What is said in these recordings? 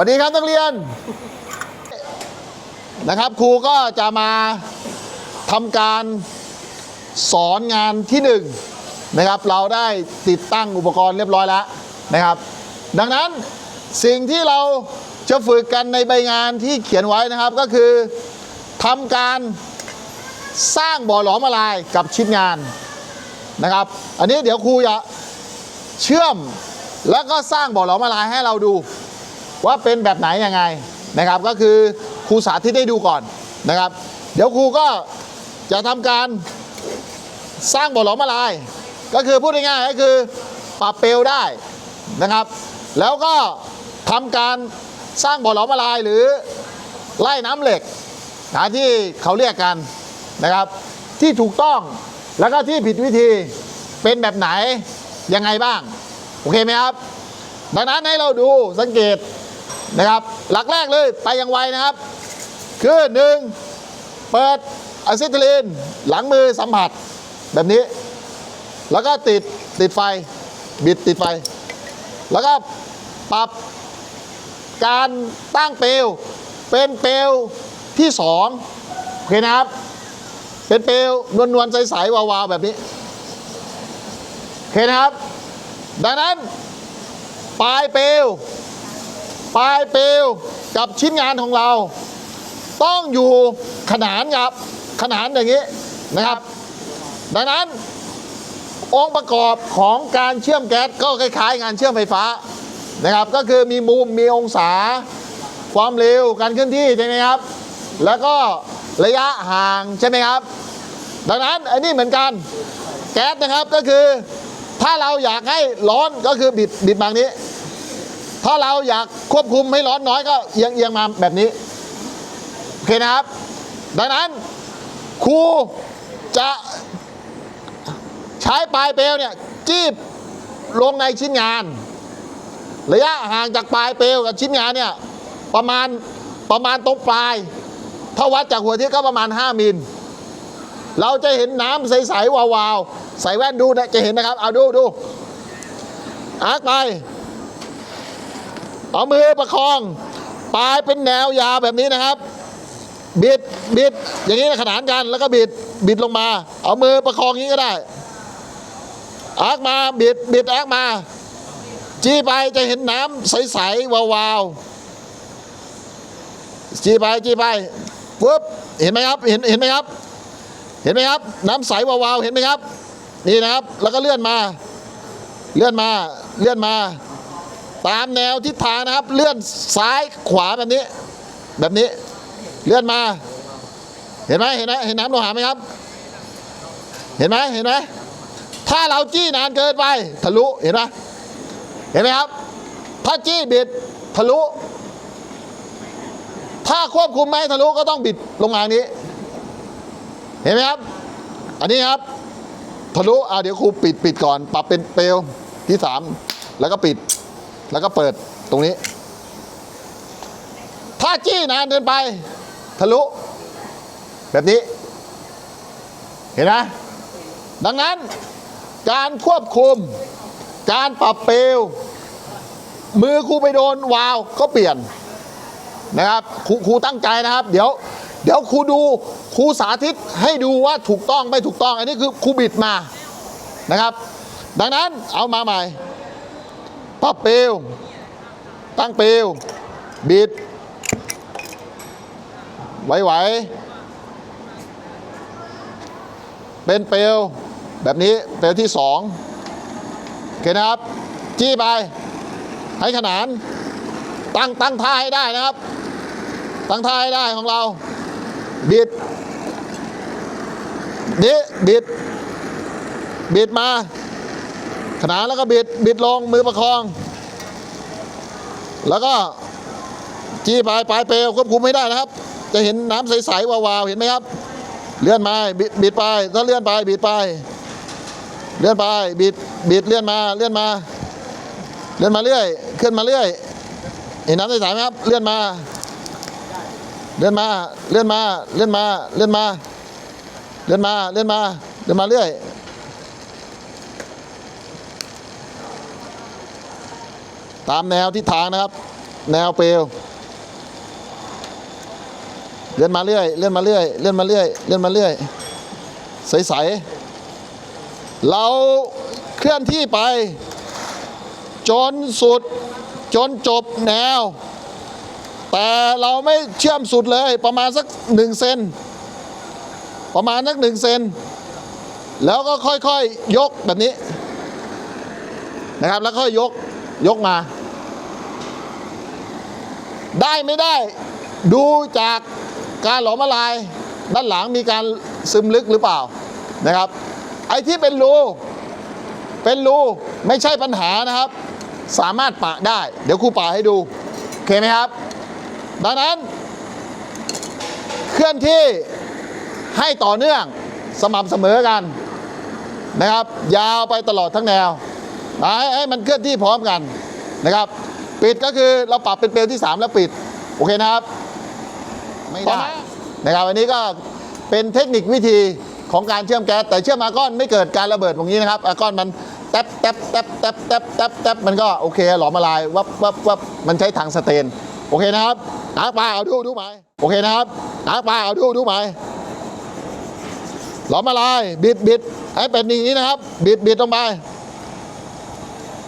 วัสดีครับนักเรียนนะครับครูก็จะมาทำการสอนงานที่หนึ่งนะครับ เราได้ติดตั้งอุปกรณ์เรียบร้อยแล้วนะครับ ดังนั้นสิ่งที่เราจะฝึกกันในใบงานที่เขียนไว้นะครับก็คือทำการสร้างบ่อหลอมละลายกับชิ้นงานนะครับ อันนี้เดี๋ยวครูจะเชื่อมแล้วก็สร้างบ่อหลอมละลายให้เราดู ว่าเป็นแบบไหนยังไงนะครับ ก็คือครูสาธิตให้ดูก่อนนะครับ เดี๋ยวครูก็จะทำการสร้างบ่อหลอมละลาย ก็คือพูดง่ายๆก็คือปรับเปลวได้นะครับ แล้วก็ทำการสร้างบ่อหลอมละลายหรือไล่น้ำเหล็กนะที่เขาเรียกกันนะครับ ที่ถูกต้องแล้วก็ที่ผิดวิธีเป็นแบบไหนยังไงบ้าง โอเคไหมครับ ดังนั้นให้เราดูสังเกต นะครับ หลักแรกเลยไปยังไวนะครับ คือหนึ่งเปิดอะซิทิลีนหลังมือสัมผัสแบบนี้ แล้วก็ติดติดไฟ บิดติดไฟ แล้วก็ปรับการตั้งเปลว เป็นเปลวที่สองโอเคนะครับ เป็นเปลวนวลนวลๆใสๆวาวๆแบบนี้โอเคนะครับ ดังนั้นปลายเปลว ปลายเปลวกับชิ้นงานของเรา ต้องอยู่ขนานกับขนานอย่างนี้นะครับ ดังนั้น องค์ประกอบของการเชื่อมแก๊สก็คล้ายๆงานเชื่อมไฟฟ้านะครับ ก็คือมีมุมมีองศา ความเร็วการเคลื่อนที่ใช่ไหมครับ แล้วก็ระยะห่างใช่ไหมครับ ดังนั้นอันนี้เหมือนกันแก๊สนะครับก็คือถ้าเราอยากให้ร้อนก็คือบิดบิดแบบนี้ ถ้าเราอยากควบคุมให้ร้อนน้อยก็เอียงเอียงมาแบบนี้ โอเคนะครับ ดังนั้นครูจะใช้ปลายเปลวเนี่ยจีบลงในชิ้นงาน ระยะห่างจากปลายเปลวกับชิ้นงานเนี่ยประมาณประมาณตรงปลาย ถ้าวัดจากหัวที่ก็ประมาณ 5 มิล เราจะเห็นน้ำใส ๆ วาว ๆ ใส่แว่นดูนะจะเห็นนะครับ เอาดูดูอาร์กไป เอามือประคองปลายเป็นแนวยาวแบบนี้นะครับ บิดบิดอย่างนี้ขนานกันแล้วก็บิดบิดลงมา เอามือประคองอย่างนี้ก็ได้อาร์กมาบิดบิดอาร์กมา จี้ไปจะเห็นน้ำใสๆวาวๆจี้ไปจี้ไปปุ๊บเห็นไหมครับเห็นเห็นไหมครับ เห็นไหมครับ น้ำใสวาวๆเห็นไหมครับ นี่นะครับ แล้วก็เลื่อนมา เลื่อนมาเลื่อนมา ตามแนวทิศทางนะครับ เลื่อนซ้ายขวาแบบนี้ แบบนี้ เลื่อนมา เห็นไหมเห็นไหมเห็นน้ำโลหะไหมครับ เห็นไหมเห็นไหมถ้าเราจี้นานเกินไปทะลุเห็นไหมเห็นไหมครับ ถ้าจี้บิดทะลุ ถ้าควบคุมไม่ทะลุก็ต้องบิดลงมาอางนี้ เห็นไหมครับ อันนี้ครับ ทะลุอ่าเดี๋ยวครูปิดปิดก่อน ปรับเป็นเปลวที่สามแล้วก็ปิด แล้วก็เปิดตรงนี้ ถ้าจี้นานเดินไป ทะลุ แบบนี้ เห็นไหมดังนั้น การควบคุม การปรับเปลวมือครูไปโดนวาล์วก็เปลี่ยนนะครับครูครูตั้งใจนะครับ เดี๋ยวเดี๋ยวครูดูครูสาธิตให้ดูว่าถูกต้องไม่ถูกต้อง อันนี้คือครูบิดมานะครับ ดังนั้นเอามาใหม่ ปับเปลว ตั้งเปลว บิด ไหวๆ เป็นเปลว แบบนี้เปลวที่สองโอเคนะครับ จี้ไป ให้ขนาน ตั้งตั้งท่าให้ได้นะครับ ตั้งท่าให้ได้ของเรา บิด นี้บิด บิดมา ขนานแล้วก็บิดบิดลงมือประคอง แล้วก็จี้ปลายปลายเปลวควบคุมไม่ได้นะครับ จะเห็นน้ำใสๆวาวๆเห็นไหมครับ เลื่อนมาบิดบิไปถ้าเลื่อนไปบิดไป เลื่อนไปบิดบิดเลื่อนมาเลื่อนมา เลื่อนมาเรื่อยเคลื่อนมาเรื่อยเห็นน้ำใสๆไหมครับเลื่อนมา เลื่อนมาเลื่อนมาเลื่อนมาเลื่อนมาเลื่อนมาเลื่อนมาเลื่อนมาเรื่อย ตามแนวทิศทางนะครับ แนวเปลวเลื่อนมาเรื่อยเลื่อนมาเรื่อยเลื่อนมาเรื่อยเลื่อนมาเรื่อยใสๆเราเคลื่อนที่ไป จนสุดจนจบแนว แต่เราไม่เชื่อมสุดเลยประมาณสักหนึ่งเซนประมาณสักหนึ่งเซนแล้วก็ค่อยๆยกแบบนี้นะครับแล้วค่อยยกยกมา ได้ไม่ได้ ดูจากการหลอมละลายด้านหลังมีการซึมลึกหรือเปล่านะครับ ไอ้ที่เป็นรูเป็นรูไม่ใช่ปัญหานะครับ สามารถปะได้ เดี๋ยวครูปะให้ดูโอเคไหมครับ ดังนั้น เคลื่อนที่ให้ต่อเนื่องสม่ำเสมอกันนะครับ ยาวไปตลอดทั้งแนวนะให้ให้มันเคลื่อนที่พร้อมกันนะครับ ปิดก็คือเราปรับเป็นเปลวที่ 3 แล้วปิด โอเคนะครับ ไม่ได้นะครับอันนี้ก็เป็นเทคนิควิธีของการเชื่อมแก๊สแต่เชื่อมอาก้อนไม่เกิดการระเบิดตรงนี้นะครับอาก้อนมันแทบแทบแทบแทบแทบแทบแทบมันก็โอเคหลอมละลายวับวับวับมันใช้ถังสเตน โอเคนะครับตากปลาเอาดูดูไหมโอเคนะครับตากปลาเอาดูดูไหมหลอมละลายบิดบิดให้เป็นอย่างนี้นะครับ บิดบิดลงไป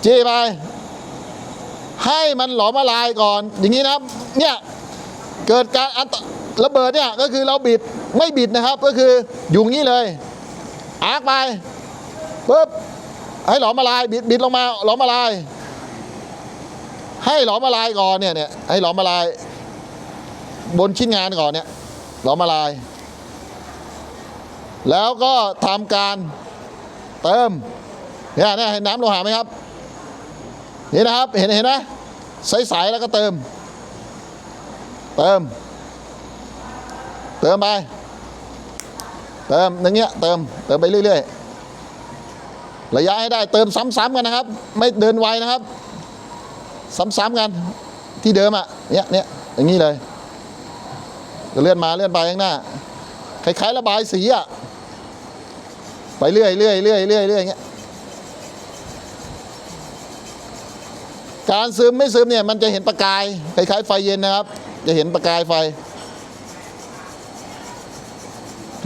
จี้ไป ให้มันหลอมละลายก่อน อย่างนี้นะครับเนี่ยเกิดการระเบิดเนี่ยก็คือเราบิดไม่บิดนะครับ ก็คืออยู่งี้เลยอาร์กไปปุ๊บให้หลอมละลายบิดบิดลงมาหลอมละลาย ให้หลอมละลายก่อนเนี่ยเนี่ยให้หลอมละลาย บนชิ้นงานก่อนเนี่ยหลอมละลาย แล้วก็ทำการเติมเนี่ยเนี่ยเห็นน้ำโลหะไหมครับ นี่นะครับเห็นเห็นไหมใสๆแล้วก็เติม เติม เติมไป เติมอย่างเงี้ยเติมเติมไปเรื่อยๆระยะให้ได้เติมซ้ำๆกันนะครับ ไม่เดินไวนะครับ ซ้ำๆกันที่เดิมอะเนี้ยเนี้ยอย่างนี้เลยก็เลื่อนมาเลื่อนไปข้างหน้าคล้ายๆระบายสีอะไปเรื่อยๆเรื่อยๆเรื่อยๆเรื่อยๆอย่างเงี้ย การซึมไม่ซึมเนี่ยมันจะเห็นประกายคล้ายๆไฟเย็นนะครับ จะเห็นประกายไฟ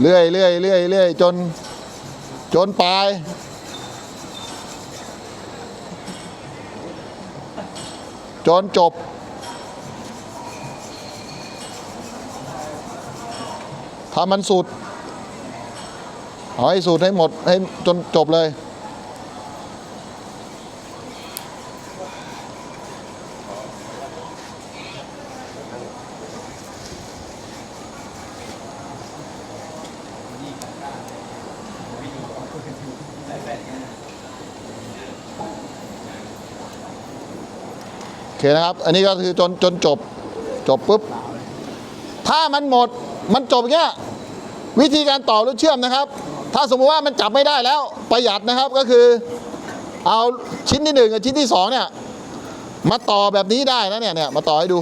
เรื่อยเรื่อยเรื่อยเรื่อยจน จนปลายจนจบ ถ้ามันสุด เอาให้สุดให้หมดให้จนจบเลย เคนะครับ อันนี้ก็คือจนจนจบจบปุ๊บ ถ้ามันหมดมันจบอย่างเงี้ยวิธีการต่อหรือเชื่อมนะครับ ถ้าสมมติว่ามันจับไม่ได้แล้วประหยัดนะครับก็คือ เอาชิ้นที่หนึ่งกับชิ้นที่สองเนี่ยมาต่อแบบนี้ได้นะเนี่ยเนี่ยมาต่อให้ดู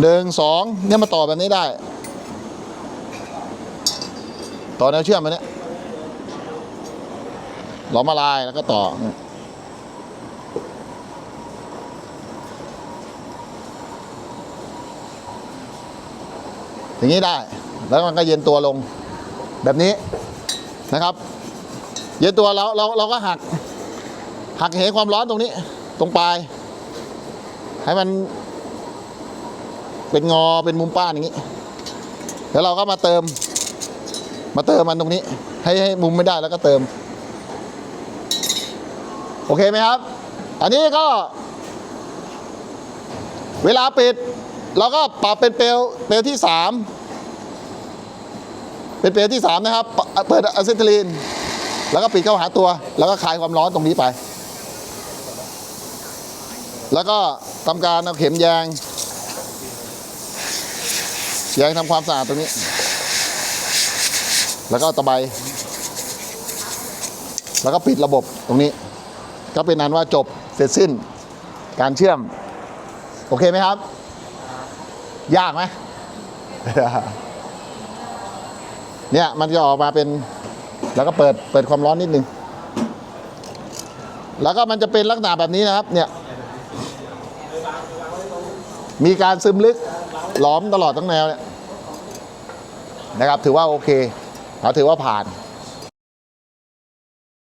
หนึ่งสองเนี่ยมาต่อแบบนี้ได้ ต่อแนวเชื่อมมาเนี่ยหลอมละลายแล้วก็ต่อ อย่างนี้ได้ แล้วมันก็เย็นตัวลงแบบนี้นะครับ เย็นตัวเราเราเราก็หัก หักเหความร้อนตรงนี้ ตรงปลาย ให้มัน เป็นงอเป็นมุมป้านอย่างนี้ แล้วเราก็มาเติม มาเติมมันตรงนี้ ให้ให้มุมไม่ได้แล้วก็เติม โอเคไหมครับ อันนี้ก็ เวลาปิด เราก็ปรับเป็นเปลวเปลวที่สามเป็นเปลวที่สามนะครับ เปิดอะซิทิลีน แล้วก็ปิดเข้าหาตัว แล้วก็คลายความร้อนตรงนี้ไป แล้วก็ทำการเอาเข็มแยงแยงทำความสะอาดตรงนี้ แล้วก็ตะไบแล้วก็ปิดระบบตรงนี้ ก็เป็นนั้นว่าจบเสร็จสิ้นการเชื่อม โอเคไหมครับ ยากไหม เนี่ยมันจะออกมาเป็น แล้วก็เปิดเปิดความร้อนนิดนึง แล้วก็มันจะเป็นลักษณะแบบนี้นะครับ เนี่ย มีการซึมลึกหลอมตลอดทั้งแนวเนี่ยนะครับ ถือว่าโอเคเราถือว่าผ่าน